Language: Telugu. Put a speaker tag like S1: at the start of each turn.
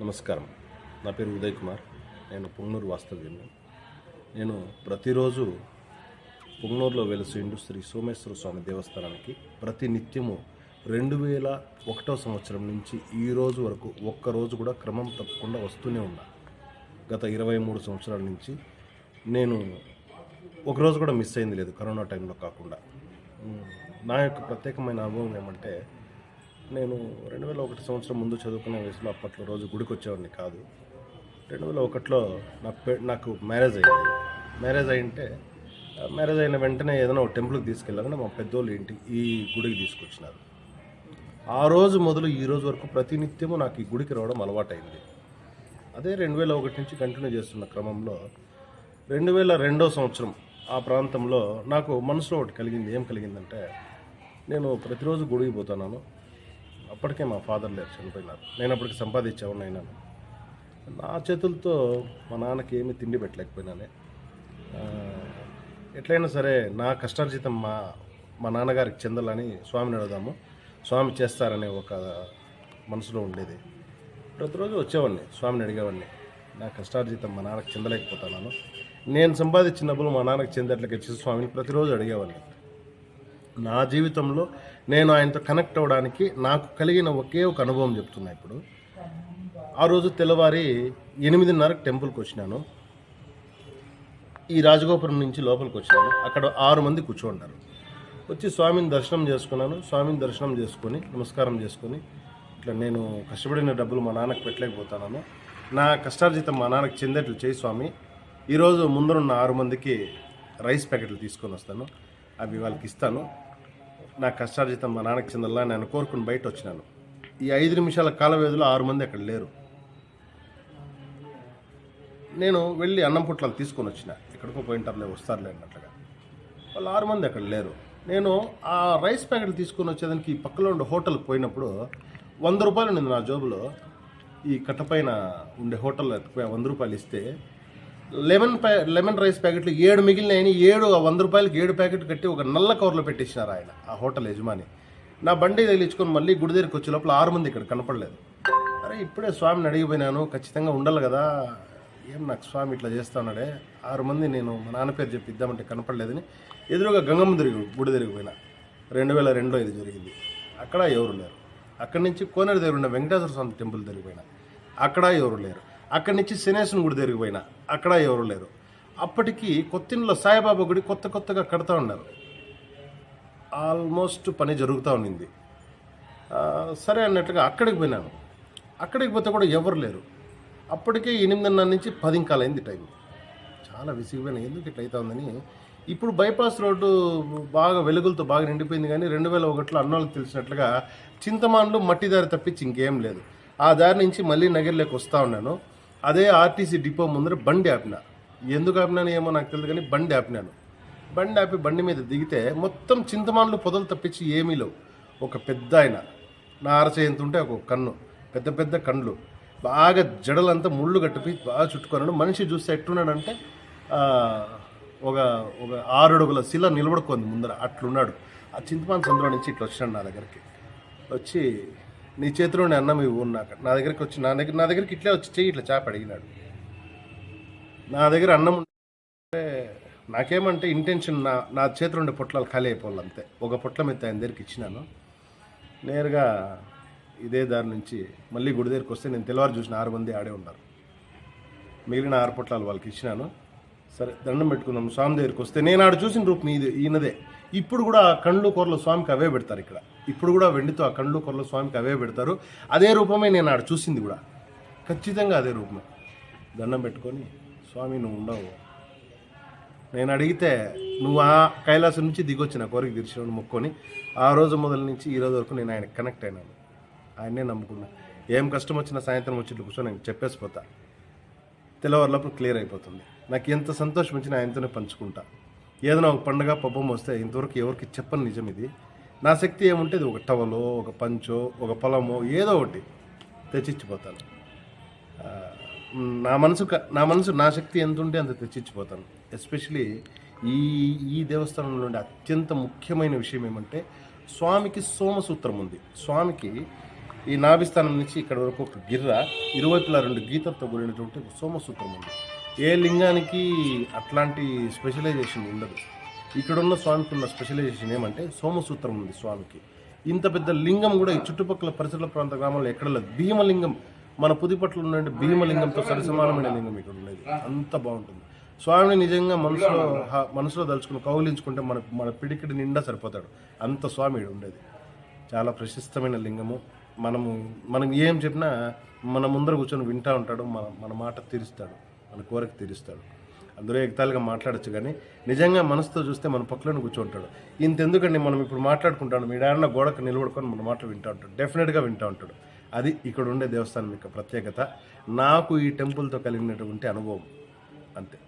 S1: నమస్కారం. నా పేరు ఉదయ్ కుమార్. నేను పుంగనూరు వాస్తవ్యుని. నేను ప్రతిరోజు పుంగనూరులో వెలుసు శ్రీ సోమేశ్వర స్వామి దేవస్థానానికి ప్రతి నిత్యము రెండు వేల ఒకటో సంవత్సరం నుంచి ఈ రోజు వరకు ఒక్క రోజు కూడా క్రమం తప్పకుండా వస్తూనే ఉన్నా. గత ఇరవై మూడు సంవత్సరాల నుంచి నేను ఒక రోజు కూడా మిస్ అయింది లేదు కరోనా టైంలో కాకుండా. నా యొక్క ప్రత్యేకమైన అనుభవం ఏమంటే నేను రెండు వేల ఒకటి సంవత్సరం ముందు చదువుకునే వయసులో అప్పట్లో రోజు గుడికి వచ్చేవాడిని కాదు. రెండు వేల ఒకటిలో నా నాకు మ్యారేజ్ అయింది. మ్యారేజ్ అయింటే మ్యారేజ్ అయిన వెంటనే ఏదైనా ఒక టెంపుల్కి తీసుకెళ్ళాలని మా పెద్దోళ్ళు ఇంటి ఈ గుడికి తీసుకొచ్చినారు. ఆ రోజు మొదలు ఈ రోజు వరకు ప్రతినిత్యము నాకు ఈ గుడికి రావడం అలవాటైంది. అదే రెండు వేల ఒకటి నుంచి కంటిన్యూ చేస్తున్న క్రమంలో రెండు వేల రెండో సంవత్సరం ఆ ప్రాంతంలో నాకు మనసులో ఒకటి కలిగింది. ఏం కలిగిందంటే నేను ప్రతిరోజు గుడికి పోతున్నాను. అప్పటికే మా ఫాదర్ లేరు చనిపోయినారు. నేను అప్పటికి సంపాదించేవాడిని అయినాను నా చేతులతో మా నాన్నకి ఏమీ తిండి పెట్టలేకపోయినానే. ఎట్లయినా సరే నా కష్టార్జితం మా మా నాన్నగారికి చెందాలని స్వామిని అడుగుదాము. స్వామి చేస్తారనే ఒక మనసులో ఉండేది. ప్రతిరోజు వచ్చేవాడిని స్వామిని అడిగేవాడిని. నా కష్టార్జితం మా నాన్నకి చెందలేకపోతున్నాను. నేను సంపాదించిన డబ్బులు మా నాన్నకి చెందేట్లకి వచ్చి స్వామిని ప్రతిరోజు అడిగేవాడిని. నా జీవితంలో నేను ఆయనతో కనెక్ట్ అవ్వడానికి నాకు కలిగిన ఒకే ఒక అనుభవం చెప్తున్నా ఇప్పుడు. ఆ రోజు తెల్లవారి ఎనిమిదిన్నరకు టెంపుల్కి వచ్చినాను. ఈ రాజగోపురం నుంచి లోపలికి వచ్చినాను. అక్కడ ఆరు మంది కూర్చోండారు. వచ్చి స్వామిని దర్శనం చేసుకున్నాను. స్వామిని దర్శనం చేసుకొని నమస్కారం చేసుకొని ఇట్లా నేను కష్టపడిన డబ్బులు మా నాన్నకు పెట్టలేకపోతున్నాను. నా కష్టార్జితం మా నాన్నకు చెందేట్లు చేయి స్వామి. ఈరోజు ముందరున్న ఆరు మందికి రైస్ ప్యాకెట్లు తీసుకొని వస్తాను. అవి వాళ్ళకి ఇస్తాను. నా కష్టార్జితం మా నాన్నకి చెందల్లా నేను కోరుకుని బయట వచ్చినాను ఈ ఐదు నిమిషాల కాల వ్యవధిలో ఆరు మంది అక్కడ లేరు. నేను వెళ్ళి అన్నం పుట్లాలు తీసుకొని వచ్చిన. ఎక్కడికో పోయింటారులే వస్తారులే అన్నట్లుగా. వాళ్ళు ఆరు మంది అక్కడ లేరు. నేను ఆ రైస్ ప్యాకెట్లు తీసుకొని వచ్చేదానికి ఈ పక్కలో ఉండే హోటల్కి పోయినప్పుడు వంద రూపాయలు ఉంది నా జోబులో. ఈ కట్టపైన ఉండే హోటల్లో వంద రూపాయలు ఇస్తే లెమన్ ప్యా లెమన్ రైస్ ప్యాకెట్లు ఏడు మిగిలినాయని ఏడు వంద రూపాయలకి ఏడు ప్యాకెట్ కట్టి ఒక నల్ల కవర్లో పెట్టేసినారు ఆయన ఆ హోటల్ యజమాని. నా బండి తగిలించుకొని మళ్ళీ గుడి దగ్గరికి వచ్చే లోపల ఆరు మంది ఇక్కడ కనపడలేదు. అరే ఇప్పుడే స్వామిని అడిగిపోయినాను ఖచ్చితంగా ఉండాలి కదా. ఏం నాకు స్వామి ఇట్లా చేస్తానడే ఆరు మంది నేను మా నాన్న పేరు చెప్పి ఇద్దామంటే కనపడలేదని ఎదురుగా గంగమ్మ తిరిగి గుడి తిరిగిపోయినా రెండు వేల రెండులో ఇది జరిగింది. అక్కడ ఎవరు లేరు. అక్కడి నుంచి కోనేరు దగ్గర ఉన్న వెంకటేశ్వర స్వామి టెంపుల్ తిరిగిపోయినా అక్కడ ఎవరు లేరు. అక్కడి నుంచి శనేశ్వరుని గుడి తిరిగిపోయినా అక్కడ ఎవరు లేరు. అప్పటికి కొత్తింట్లో సాయిబాబా గుడి కొత్త కొత్తగా కడతా ఉన్నారు. ఆల్మోస్ట్ పని జరుగుతూ ఉన్నింది సరే అన్నట్టుగా అక్కడికి పోయినాను. అక్కడికి పోతే కూడా ఎవరు లేరు. అప్పటికే ఎనిమిదిన్నర నుంచి పదింకాలైంది టైం చాలా విసిగిపోయిన. ఎందుకు ఇట్లా అవుతా ఉందని. ఇప్పుడు బైపాస్ రోడ్డు బాగా వెలుగులతో బాగా నిండిపోయింది కానీ రెండు వేల ఒకటిలో అన్నోళ్ళకి తెలిసినట్లుగా చింతమానులు మట్టి దారి తప్పించి ఇంకేం లేదు. ఆ దారి నుంచి మళ్ళీ నగర్లోకి వస్తూ ఉన్నాను. అదే ఆర్టీసీ డిపో ముందర బండి ఆపిన. ఎందుకు ఆపినాను ఏమో నాకు తెలియదు కానీ బండి ఆపినాను. బండి ఆపి బండి మీద దిగితే మొత్తం చింతమానులు పొదలు తప్పించి ఏమీ లేవు. ఒక పెద్ద ఆయన. నా అరచేయంత ఉంటే ఒక కన్ను. పెద్ద పెద్ద కండ్లు. బాగా జడలంతా ముళ్ళు కట్టిపోయి బాగా చుట్టుకున్నాడు. మనిషి చూస్తే ఎట్టున్నాడంటే ఒక ఒక ఆరడుగుల శిల నిలబడుకుంది ముందర. అట్లున్నాడు. ఆ చింతమాన్ సందులో నుంచి ఇట్లా వచ్చినాడు నా దగ్గరికి. వచ్చి నీ చేతిలోనే అన్నం ఇవ్వు నాకు నా దగ్గరికి వచ్చి నా దగ్గర నా దగ్గరికి ఇట్లే వచ్చి చెయ్యి ఇట్లా చాప అడిగినాడు. నా దగ్గర అన్నం ఉంటే నాకేమంటే ఇంటెన్షన్ నా నా చేతిలో ఉండే పొట్లాలు ఖాళీ అయిపోవాలి అంతే. ఒక పొట్లం మీద ఆయన దగ్గరికి ఇచ్చినాను. నేరుగా ఇదే దారి నుంచి మళ్ళీ గుడి దగ్గరికి వస్తే నేను తెల్లవారు చూసిన ఆరు మంది ఆడే ఉన్నారు. మిగిలిన ఆరు పొట్లాలు వాళ్ళకి ఇచ్చినాను. సరే దండం పెట్టుకుందాం. స్వామి దగ్గరికి వస్తే నేను ఆడ చూసిన రూపం ఇది ఈయనదే. ఇప్పుడు కూడా ఆ కండ్లు కూరలు స్వామికి అవే పెడతారు ఇక్కడ. ఇప్పుడు కూడా వెండితో ఆ కండ్లు కూరలు స్వామికి అవే పెడతారు. అదే రూపమే నేను ఆడ చూసింది కూడా. ఖచ్చితంగా అదే రూపమే. దండం పెట్టుకొని స్వామి నువ్వు ఉండవు. నేను అడిగితే నువ్వు ఆ కైలాసం నుంచి దిగొచ్చిన కోరిక తీర్చిన మొక్కొని ఆ రోజు మొదల నుంచి ఈ రోజు వరకు నేను ఆయన కనెక్ట్ అయినాను. ఆయన్నే నమ్ముకున్నా. ఏం కష్టం వచ్చినా సాయంత్రం వచ్చి కూర్చొని నేను చెప్పేసి పోతా. తెల్లవారులోపు క్లియర్ అయిపోతుంది. నాకు ఎంత సంతోషం వచ్చినా ఆయనతోనే పంచుకుంటా. ఏదైనా ఒక పండుగ పబ్బం వస్తే ఇంతవరకు ఎవరికి చెప్పని నిజం ఇది. నా శక్తి ఏముంటే ఇది ఒక టవలో ఒక పంచో ఒక పొలమో ఏదో ఒకటి తెచ్చిచ్చిపోతాను. నా మనసు నా మనసు నా శక్తి ఎంత ఉంటే అంత తెచ్చిచ్చిపోతాను. ఎస్పెషలీ ఈ ఈ దేవస్థానంలో ఉండే అత్యంత ముఖ్యమైన విషయం ఏమంటే స్వామికి సోమసూత్రం ఉంది. స్వామికి ఈ నాభిస్థానం నుంచి ఇక్కడ వరకు ఒక గిర్ర ఇరువైపులా రెండు గీతలతో కూడినటువంటి ఒక సోమసూత్రం ఉంది. ఏ లింగానికి అట్లాంటి స్పెషలైజేషన్ ఉండదు. ఇక్కడ ఉన్న స్వామికి ఉన్న స్పెషలైజేషన్ ఏమంటే సోమసూత్రం ఉంది స్వామికి. ఇంత పెద్ద లింగం కూడా ఈ చుట్టుపక్కల పరిసర ప్రాంత గ్రామాల్లో ఎక్కడ లేదు. భీమలింగం మన పుదిపట్ల ఉన్న భీమలింగంతో సరిసమానమైన లింగం ఇక్కడ ఉండేది అంత బాగుంటుంది. స్వామిని నిజంగా మనసులో మనసులో దలుచుకుని కౌలించుకుంటే మన మన పిడికిడి నిండా సరిపోతాడు. అంత స్వామి ఉండేది. చాలా ప్రశస్తమైన లింగము. మనము మనం ఏం చెప్పినా మన ముందర కూర్చొని వింటా ఉంటాడు మన మన మాట తీరుస్తాడు. మన కోరిక తీరుస్తాడు. అందరూ ఎగతాళిగా మాట్లాడచ్చు కానీ నిజంగా మనసుతో చూస్తే మన పక్కన కూర్చుంటాడు. ఇంతెందుకండి మనం ఇప్పుడు మాట్లాడుకుంటాడు మీ డాడన్న గోడకు నిలబడుకొని మన మాటలు వింటూ ఉంటాడు డెఫినెట్గా వింటూ ఉంటాడు. అది ఇక్కడ ఉండే దేవస్థానం యొక్క ప్రత్యేకత. నాకు ఈ టెంపుల్తో కలిగినటువంటి అనుభవం అంతే.